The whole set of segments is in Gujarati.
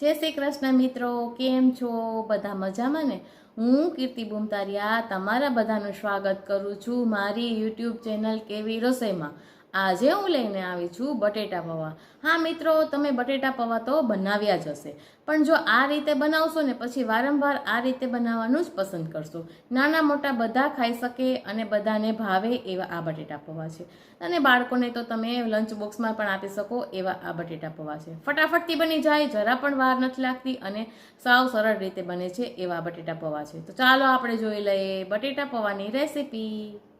જય શ્રી કૃષ્ણ મિત્રો, કેમ છો? બધા મજામાં ને? હું કીર્તિ બુમતારિયા તમારા બધાનું સ્વાગત કરું છું મારી યુટ્યુબ ચેનલ કેવી રસોઈમાં. આજે હું લઈને આવી છું બટેટા પૌવા. હા મિત્રો, તમે બટેટા પૌવા તો બનાવ્યા જ હશે. પણ જો આ રીતે બનાવશો ને પછી વારંવાર આ રીતે બનાવવાનું જ પસંદ કરશો. નાના મોટા બધા ખાઈ શકે અને બધાને ભાવે એવા આ બટેટા પૌવા છે. અને બાળકોને તો તમે લંચ બોક્સમાં પણ આપી શકો એવા આ બટેટા પૌવા છે. ફટાફટથી બની જાય, જરા પણ વાર નથી લાગતી અને સાવ સરળ રીતે બને છે એવા બટેટા પૌવા છે. તો ચાલો આપણે જોઈ લઈએ બટેટા પૌવાની રેસીપી.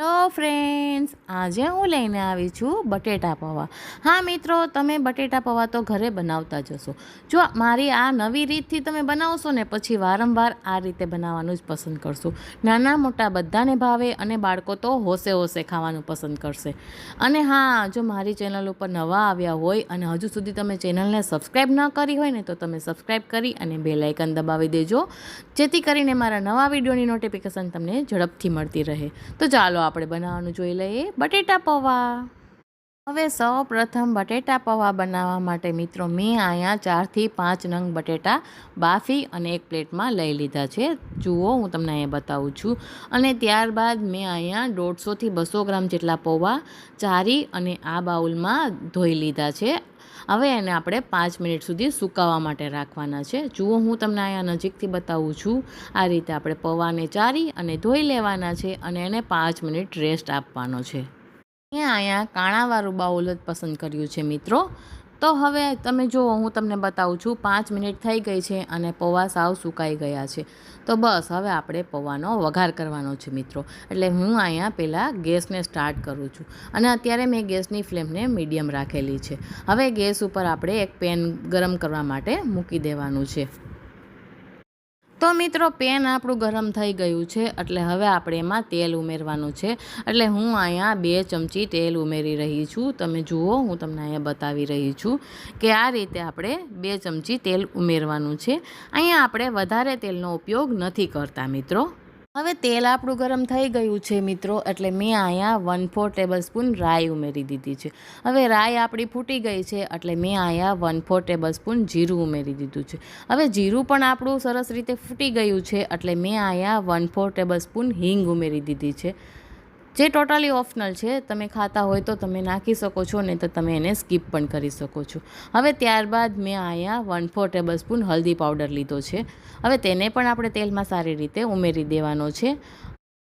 હેલો ફ્રેન્ડ્સ આજે હું લઈને આવી છું બટેટા પૌવા. હા મિત્રો, તમે બટેટા પૌવા તો ઘરે બનાવતા જ હશો. જો મારી આ નવી રીતથી તમે બનાવશો ને, પછી વારંવાર આ રીતે બનાવવાનું જ પસંદ કરશો. નાના મોટા બધાને ભાવે અને બાળકો તો હોશે હોશે ખાવાનું પસંદ કરશે. અને હા, જો મારી ચેનલ ઉપર નવા આવ્યા હોય અને હજુ સુધી તમે ચેનલને સબસ્ક્રાઈબ ન કરી હોય ને, તો તમે સબસ્ક્રાઈબ કરી અને બે લાઇકન દબાવી દેજો. જેથી કરીને મારા નવા વિડીયોની નોટિફિકેશન તમને ઝડપથી મળતી રહે. તો ચાલો આપણે બનાવવાનું જોઈ લઈએ. બટેટા પૌવા. હવે સૌ પ્રથમ બટેટા પૌવા બનાવવા માટે મિત્રો મેં અહીંયા ચારથી પાંચ નંગ બટેટા બાફી અને એક પ્લેટમાં લઈ લીધા છે. જુઓ, હું તમને અહીંયા બતાવું છું. અને ત્યારબાદ મેં અહીંયા દોઢસોથી બસો ગ્રામ જેટલા પૌવા ચારી અને આ બાઉલમાં ધોઈ લીધા છે. હવે એને આપણે પાંચ મિનિટ સુધી સુકાવા માટે રાખવાના છે. જુઓ, હું તમને અહીંયા નજીકથી બતાવું છું. આ રીતે આપણે પૌવાને ચારી અને ધોઈ લેવાના છે અને એને પાંચ મિનિટ રેસ્ટ આપવાનો છે. મેં અહીંયા કાણાવાળું બાઉલ જ પસંદ કર્યું છે મિત્રો. તો હવે તમે જુઓ, હું તમને બતાવું છું, પાંચ મિનિટ થઈ ગઈ છે અને પૌવા સાવ સુકાઈ ગયા છે. તો બસ, હવે આપણે પૌવાનો વઘાર કરવાનો છે મિત્રો. એટલે હું અહીંયા પહેલાં ગેસને સ્ટાર્ટ કરું છું. અને અત્યારે મેં ગેસની ફ્લેમને મીડિયમ રાખેલી છે. હવે ગેસ ઉપર આપણે એક પેન ગરમ કરવા માટે મૂકી દેવાનું છે. તો મિત્રો, પેન આપણું ગરમ થઈ ગયું છે, એટલે હવે આપણે એમાં તેલ ઉમેરવાનું છે. એટલે હું અહીંયા બે ચમચી તેલ ઉમેરી રહી છું. તમે જુઓ, હું તમને અહીંયા બતાવી રહી છું કે આ રીતે આપણે બે ચમચી તેલ ઉમેરવાનું છે. અહીંયા આપણે વધારે તેલનો ઉપયોગ નથી કરતા મિત્રો. હવે તેલ આપણું ગરમ થઈ ગયું છે મિત્રો, એટલે મેં અહીંયા વન ફોર ટેબલ સ્પૂન રાઈ ઉમેરી દીધી છે. હવે રાઈ આપણી ફૂટી ગઈ છે, એટલે મેં અહીંયા વન ફોર ટેબલ સ્પૂન જીરું ઉમેરી દીધું છે. હવે જીરું પણ આપણું સરસ રીતે ફૂટી ગયું છે, એટલે મેં અહીંયા વન ફોર ટેબલ સ્પૂન હિંગ ઉમેરી દીધી છે. જે ટોટલી ઓપ્શનલ છે, તમે ખાતા હોય તો તમે નાખી શકો છો ને તો તમે એને સ્કીપ પણ કરી શકો છો. હવે ત્યારબાદ મેં અહીંયા વન ફોર ટેબલ સ્પૂન હલ્દી પાવડર લીધો છે. હવે તેને પણ આપણે તેલમાં સારી રીતે ઉમેરી દેવાનો છે.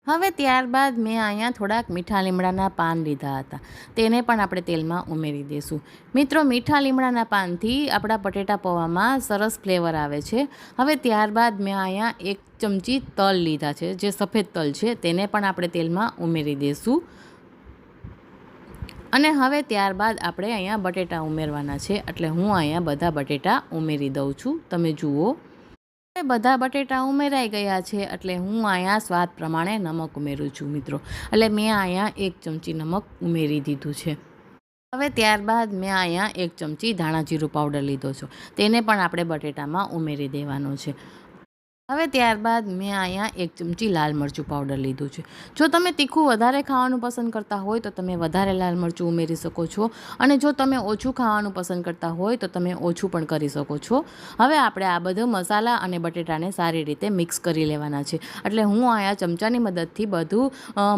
હવે ત્યારબાદ મેં અહીંયા થોડાક મીઠા લીમડાના પાન લીધા હતા. તેને પણ આપણે તેલમાં ઉમેરી દઈશું મિત્રો, મીઠા લીમડાના પાનથી આપણા બટેટા પૌવામાં સરસ ફ્લેવર આવે છે. હવે ત્યારબાદ મેં અહીંયા એક ચમચી તલ લીધા છે, જે સફેદ તલ છે, તેને પણ આપણે તેલમાં ઉમેરી દઈશું અને હવે ત્યારબાદ આપણે અહીંયા બટેટા ઉમેરવાના છે, એટલે હું અહીંયા બધા બટેટા ઉમેરી દઉં છું. તમે જુઓ. બધા બટેટા ઉમેરાઈ ગયા છે એટલે હું અહીંયા સ્વાદ પ્રમાણે નમક ઉમેરું છું મિત્રો. એટલે મેં અહીંયા એક ચમચી નમક ઉમેરી દીધું છે. હવે ત્યારબાદ મેં અહીંયા એક ચમચી ધાણા જીરું પાવડર લીધો છે. તેને પણ આપણે બટેટામાં ઉમેરી દેવાનો છે. હવે ત્યારબાદ મેં અહીંયા એક ચમચી લાલ મરચું પાવડર લીધું છે. જો તમે તીખું વધારે ખાવાનું પસંદ કરતા હોય તો તમે વધારે લાલ મરચું ઉમેરી શકો છો અને જો તમે ઓછું ખાવાનું પસંદ કરતા હોય તો તમે ઓછું પણ કરી શકો છો. હવે આપણે આ બધો મસાલા અને બટેટાને સારી રીતે મિક્સ કરી લેવાના છે. એટલે હું અહીંયા ચમચાની મદદથી બધું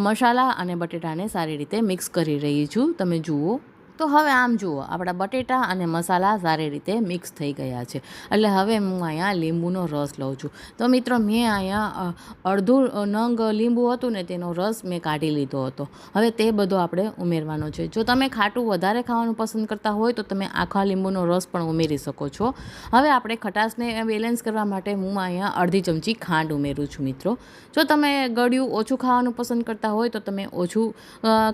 મસાલા અને બટેટાને સારી રીતે મિક્સ કરી રહી છું. તમે જુઓ. તો હવે આમ જુઓ, આપણા બટેટા અને મસાલા સારી રીતે મિક્સ થઈ ગયા છે. એટલે હવે હું અહીંયા લીંબુનો રસ લઉં છું. તો મિત્રો, મેં અહીંયા અડધું નંગ લીંબુ હતું ને તેનો રસ મેં કાઢી લીધો હતો. હવે તે બધો આપણે ઉમેરવાનો છે. જો તમે ખાટું વધારે ખાવાનું પસંદ કરતા હોય તો તમે આખા લીંબુનો રસ પણ ઉમેરી શકો છો. હવે આપણે ખટાશને બેલેન્સ કરવા માટે હું અહીંયા અડધી ચમચી ખાંડ ઉમેરું છું મિત્રો. જો તમે ગળ્યું ઓછું ખાવાનું પસંદ કરતા હોય તો તમે ઓછું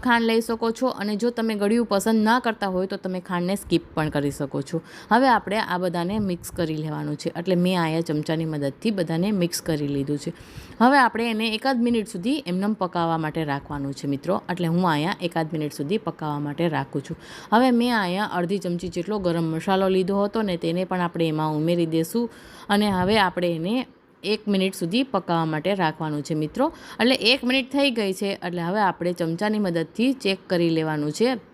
ખાંડ લઈ શકો છો. અને જો તમે ગળ્યું પસંદ ના કરતા હોય તો તમે ખાંડને સ્કીપ પણ કરી શકો છો. હવે આપણે આ બધાને મિક્સ કરી લેવાનું છે. એટલે મેં આયા ચમચાની મદદથી બધાને મિક્સ કરી લીધું છે. હવે આપણે એને એકાદ મિનિટ સુધી એમનેમ પકાવવા માટે રાખવાનું છે મિત્રો. એટલે હું અહીંયા એકાદ મિનિટ સુધી પકાવવા માટે રાખું છું. હવે મેં અહીંયા અડધી ચમચી જેટલો ગરમ મસાલો લીધો હતો ને તેને પણ આપણે એમાં ઉમેરી દઈશું અને હવે આપણે એને એક મિનિટ સુધી પકાવવા માટે રાખવાનું છે મિત્રો. એટલે એક મિનિટ થઈ ગઈ છે. એટલે હવે આપણે ચમચાની મદદથી ચેક કરી લેવાનું છે.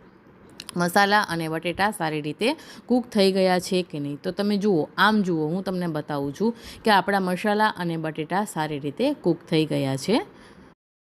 મસાલા અને બટેટા સારી રીતે કૂક થઈ ગયા છે કે નહીં? તો તમે જુઓ, આમ જુઓ, હું તમને બતાવું છું કે આપણા મસાલા અને બટેટા સારી રીતે કૂક થઈ ગયા છે.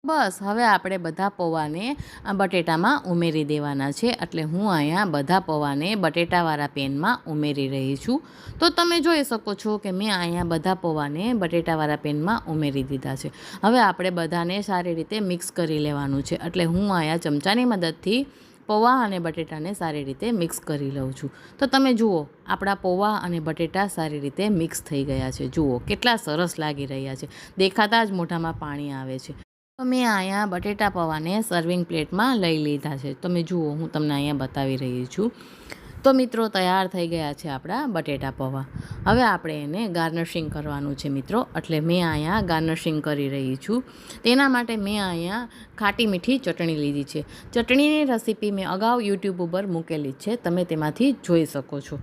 બસ, હવે આપણે બધા પૌવાને બટેટામાં ઉમેરી દેવાના છે. એટલે હું અહીંયા બધા પૌવાને બટેટાવાળા પેનમાં ઉમેરી રહી છું. તો તમે જોઈ શકો છો કે મેં અહીંયા બધા પૌવાને બટેટાવાળા પેનમાં ઉમેરી દીધા છે. હવે આપણે બધાને સારી રીતે મિક્સ કરી લેવાનું છે. એટલે હું અહીંયા ચમચાની મદદથી પૌવા અને બટેટાને સારી રીતે મિક્સ કરી લઉં છું. તો તમે જુઓ, આપણા પૌવા અને બટેટા સારી રીતે મિક્સ થઈ ગયા છે. જુઓ, કેટલા સરસ લાગી રહ્યા છે. દેખાતા જ મોઢામાં પાણી આવે છે. તો મેં અહીંયા બટેટા પૌવાને સર્વિંગ પ્લેટમાં લઈ લીધા છે. તમે જુઓ, હું તમને અહીંયા બતાવી રહી છું. તો મિત્રો તૈયાર થઈ ગયા છે આપણા બટેટા પૌવા. હવે આપણે એને ગાર્નિશિંગ કરવાનું છે મિત્રો. એટલે મેં અહીંયા ગાર્નિશિંગ કરી રહી છું. તેના માટે મેં અહીંયા ખાટી મીઠી ચટણી લીધી છે. ચટણીની રેસીપી મેં અગાઉ યુટ્યુબ ઉપર મૂકેલી છે. તમે તેમાંથી જોઈ શકો છો.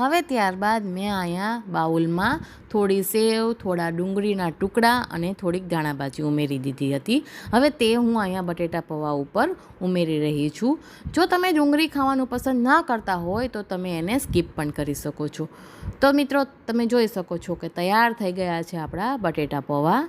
હવે ત્યારબાદ મેં અહીંયા બાઉલમાં થોડી સેવ, થોડા ડુંગળીના ટુકડા અને થોડીક ધાણાભાજી ઉમેરી દીધી હતી. હવે તે હું અહીંયા બટેટા પૌવા ઉપર ઉમેરી રહી છું. જો તમે ડુંગળી ખાવાનું પસંદ ના કરતા હોય તો તમે એને સ્કીપ પણ કરી શકો છો. તો મિત્રો, તમે જોઈ શકો છો કે તૈયાર થઈ ગયા છે આપણા બટેટા પૌવા.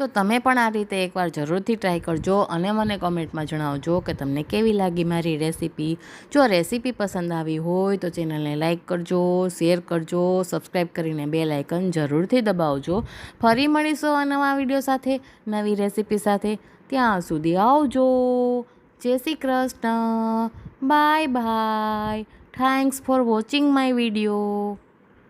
તો તમે પણ આ રીતે એકવાર જરૂરથી ટ્રાય કરજો અને મને કોમેન્ટમાં જણાવજો કે તમને કેવી લાગી મારી રેસીપી જો રેસીપી પસંદ આવી હોય તો ચેનલને લાઇક કરજો શેર કરજો સબસ્ક્રાઈબ કરીને બે લાઇકન જરૂરથી દબાવજો. ફરી મળીશું નવા વીડિયો સાથે, નવી રેસીપી સાથે. ત્યાં સુધી આવજો. જય Shri Krishna. Bye bye thanks for watching my video